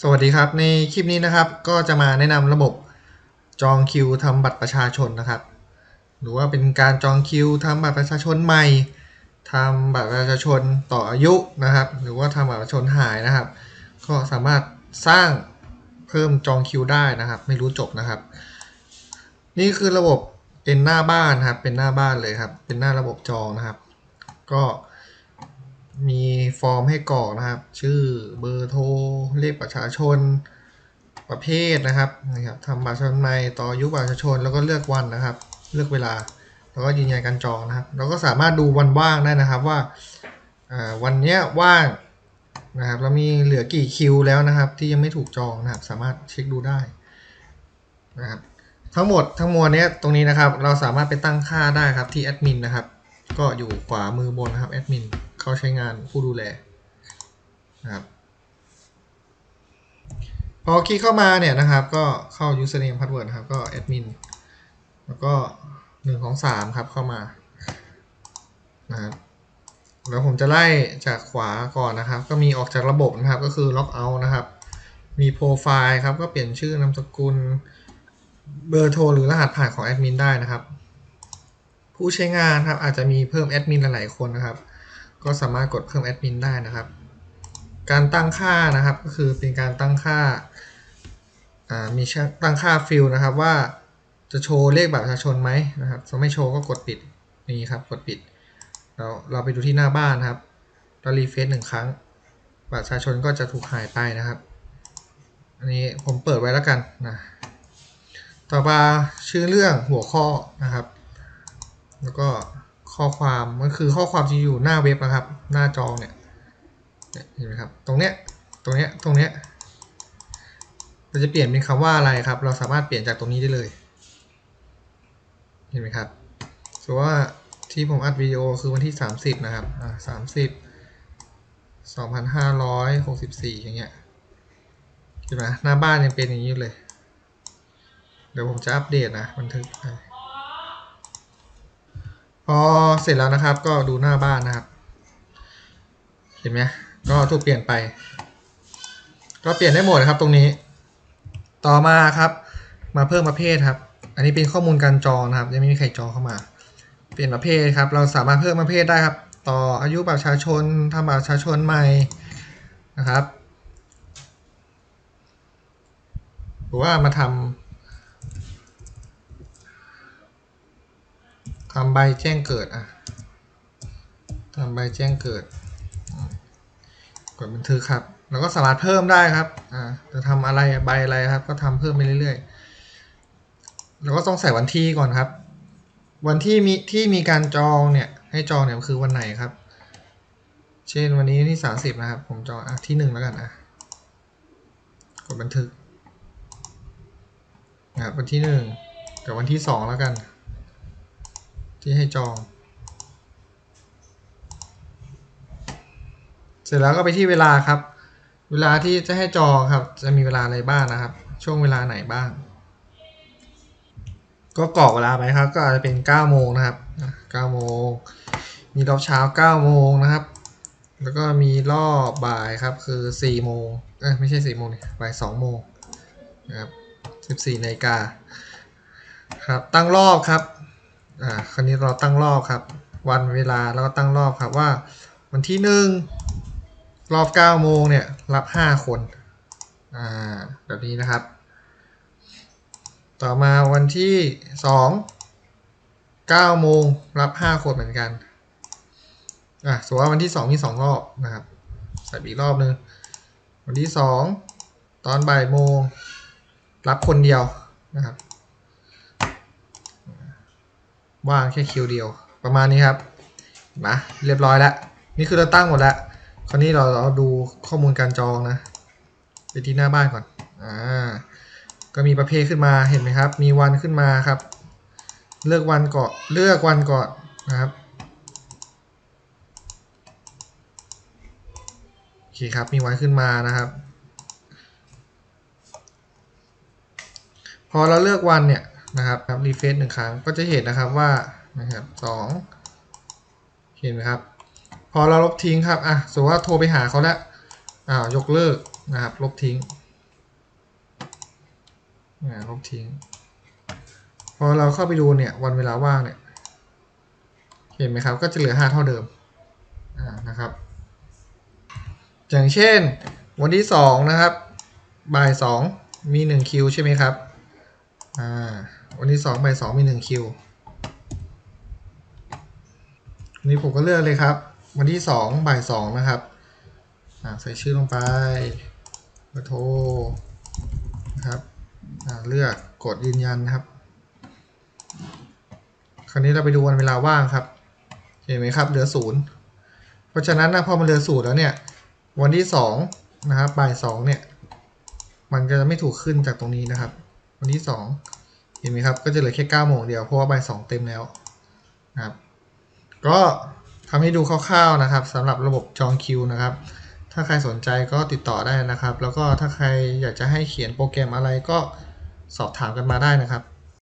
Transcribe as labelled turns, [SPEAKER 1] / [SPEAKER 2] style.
[SPEAKER 1] สวัสดีครับ ในคลิปนี้นะครับ ก็จะมาแนะนำระบบจองคิวทำบัตรประชาชนนะครับ หรือว่าเป็นการจองคิวทำบัตรประชาชนใหม่ทำบัตรประชาชนต่ออายุนะครับ หรือว่าทำบัตรประชาชนหายนะครับ ก็สามารถสร้างเพิ่มจองคิวได้นะครับ ไม่รู้จบนะครับ นี่คือระบบเป็นหน้าบ้านครับ เป็นหน้าบ้านเลยครับ เป็นหน้าระบบจองนะครับ ก็ มีฟอร์มให้กรอกนะครับ ชื่อเบอร์โทรเลขประชาชนประเภทนะครับนะครับทำบัตรประชาชนใหม่ต่ออายุบัตรประชาชนแล้วก็เลือกวันนะครับ เลือกเวลา แล้วก็ยืนยันการจองนะครับ เราก็สามารถดูวันว่างได้นะครับว่าวันนี้ว่างนะครับแล้วมีเหลือกี่คิวแล้วนะครับ ที่ยังไม่ถูกจองนะครับ สามารถเช็คดูได้นะครับทั้งหมดทั้งมวลเนี้ยตรงนี้นะครับ เราสามารถไปตั้งค่าได้ครับที่แอดมินนะครับ ก็อยู่ขวามือบนนะครับแอดมิน เขาใช้งานผู้ดูแลนะครับพอคลิกเข้ามาเนี่ยนะครับ ก็เข้า username password นะครับ ก็แอดมินแล้วก็หนึ่งของสามครับเข้ามานะครับแล้วผมจะไล่จากขวาก่อนนะครับ ก็มีออกจากระบบนะครับ ก็คือ log out นะครับ มีโปรไฟล์ครับ ก็เปลี่ยนชื่อนามสกุล เบอร์โทรหรือรหัสผ่านของแอดมินได้นะครับ ผู้ใช้งานครับอาจจะมีเพิ่มแอดมินหลายๆคนนะครับ ก็สามารถกดเพิ่มแอดมินได้นะครับ การตั้งค่านะครับก็คือเป็นการตั้งค่าามีตั้งค่าฟิลนะครับว่าจะโชว์เลขบัตรประชาชนไหมนะครับถ้าไม่โชว์ก็กดปิดนี่ครับกดปิด เราเราไปดูที่หน้าบ้านครับเรารีเฟซหนึ่งครั้ง บัตรประชาชนก็จะถูกหายไปนะครับ อันนี้ผมเปิดไว้แล้วกันนะต่อมาชื่อเรื่องหัวข้อนะครับ แล้วก็ ข้อความมันคือข้อความที่อยู่หน้าเว็บนะครับ หน้าจอเนี่ยเนี่ยเห็นไหมครับ ตรงเนี้ยตรงเนี้ยตรงเนี้ยเราจะเปลี่ยนเป็นคำว่าอะไรครับ เราสามารถเปลี่ยนจากตรงนี้ได้เลย เห็นไหมครับสมมติว่าที่ผมอัดวิดีโอคือวันที่ 30 นะครับอ่าสามสิบสองพันห้าร้อยหกสิบสี่อย่างเงี้ยเห็นไหมหน้าบ้านยังเป็นอย่างนี้เลย เดี๋ยวผมจะอัปเดตนะบันทึกไป พอเสร็จแล้วนะครับก็ดูหน้าบ้านนะครับ เห็นไหมก็ถูกเปลี่ยนไป ก็เปลี่ยนได้หมดนะครับตรงนี้ ต่อมาครับ มาเพิ่มประเภทครับ อันนี้เป็นข้อมูลการจองนะครับ ยังไม่มีใครจองเข้ามา เปลี่ยนประเภทครับ เราสามารถเพิ่มประเภทได้ครับ ต่ออายุบัตรประชาชนทำบัตรประชาชนใหม่นะครับ หรือว่ามาทำ ทำใบแจ้งเกิดอะทำใบแจ้งเกิด กดบันทึกครับ แล้วก็สามารถเพิ่มได้ครับอ่าจะทำอะไรใบอะไรครับ ก็ทำเพิ่มไปเรื่อยๆ แล้วก็ต้องใส่วันที่ก่อนครับ วันที่มีที่มีการจองเนี่ยให้จองเนี่ยคือวันไหนครับ เช่นวันนี้ที่สามสิบนะครับ ผมจองอะที่หนึ่งแล้วกันอะกดบันทึกนะครับวันที่หนึ่งกับวันที่สองแล้วกัน ที่ให้จอง เสร็จแล้วก็ไปที่เวลาครับ เวลาที่จะให้จองครับ จะมีเวลาอะไรบ้างนะครับ ช่วงเวลาไหนบ้าง ก็กรอกเวลาไปครับ ก็อาจจะเป็น9โมงนะครับ9โมง มีรอบเช้า9โมงนะครับ แล้วก็มีรอบบ่ายครับคือ4โมงเอ้ยไม่ใช่4โมงบ่าย2โมงนะครับ14นาฬิกาครับตั้งรอบครับ อ่าคราวนี้เราตั้งรอบครับ วันเวลาแล้วก็ตั้งรอบครับว่า วันที่หนึ่งรอบ9โมงเนี่ยรับ5คนอ่าแบบนี้นะครับ ต่อมาวันที่2 9โมงรับ5คนเหมือนกันอะสมมติว่าวันที่2มี2รอบนะครับใส่อีกรอบนึงวันที่2ตอนบ่ายโมงรับคนเดียวนะครับ ว่างแค่คิวเดียว ประมาณนี้ครับมาเรียบร้อยแล้วนี่คือเราตั้งหมดแล้วคราวนี้เราเราดูข้อมูลการจองนะ ไปที่หน้าบ้านก่อนอ่าก็มีประเภทขึ้นมาเห็นไหมครับ มีวันขึ้นมาครับ เลือกวันก่อนเลือกวันก่อนนะครับโอเคครับมีวันขึ้นมานะครับ พอเราเลือกวันเนี่ย นะครับครับรีเฟซหนึ่งครั้งก็จะเห็นนะครับว่านะครับสองเห็นไหมครับ พอเราลบทิ้งครับอะสมมติว่าโทรไปหาเขาแล้วอ้าวยกเลิกนะครับ ลบทิ้งอ่าลบทิ้ง พอเราเข้าไปดูเนี่ยวันเวลาว่างเนี่ย เห็นไหมครับ ก็จะเหลือ 5 เท่าเดิมอ่านะครับ อย่างเช่น วันที่ 2 นะครับ บ่าย 2 มี 1 คิวใช่ไหมครับ อ่า วันที่2บ่าย2มี1คิววันนี้ผมก็เลือกเลยครับ วันที่2บ่าย2นะครับอ่าใส่ชื่อลงไปเบอร์โทรนะครับอ่าเลือกกดยืนยันนะครับ คราวนี้เราไปดูวันเวลาว่างครับ เห็นไหมครับเหลือศูนย์เพราะฉะนั้นนะพอมันเหลือศูนย์แล้วเนี่ย วันที่สองนะครับบ่ายสองเนี่ย มันก็จะไม่ถูกขึ้นจากตรงนี้นะครับ วันที่สอง ห็นไหมครับ ก็จะเหลือแค่9โมงเดียวเพราะว่าบ่ายสองเต็มแล้วนะครับก็ทำให้ดูคร่าวๆนะครับสำหรับระบบจองคิวนะครับ ถ้าใครสนใจก็ติดต่อได้นะครับ แล้วก็ถ้าใครอยากจะให้เขียนโปรแกรมอะไรก็สอบถามกันมาได้นะครับ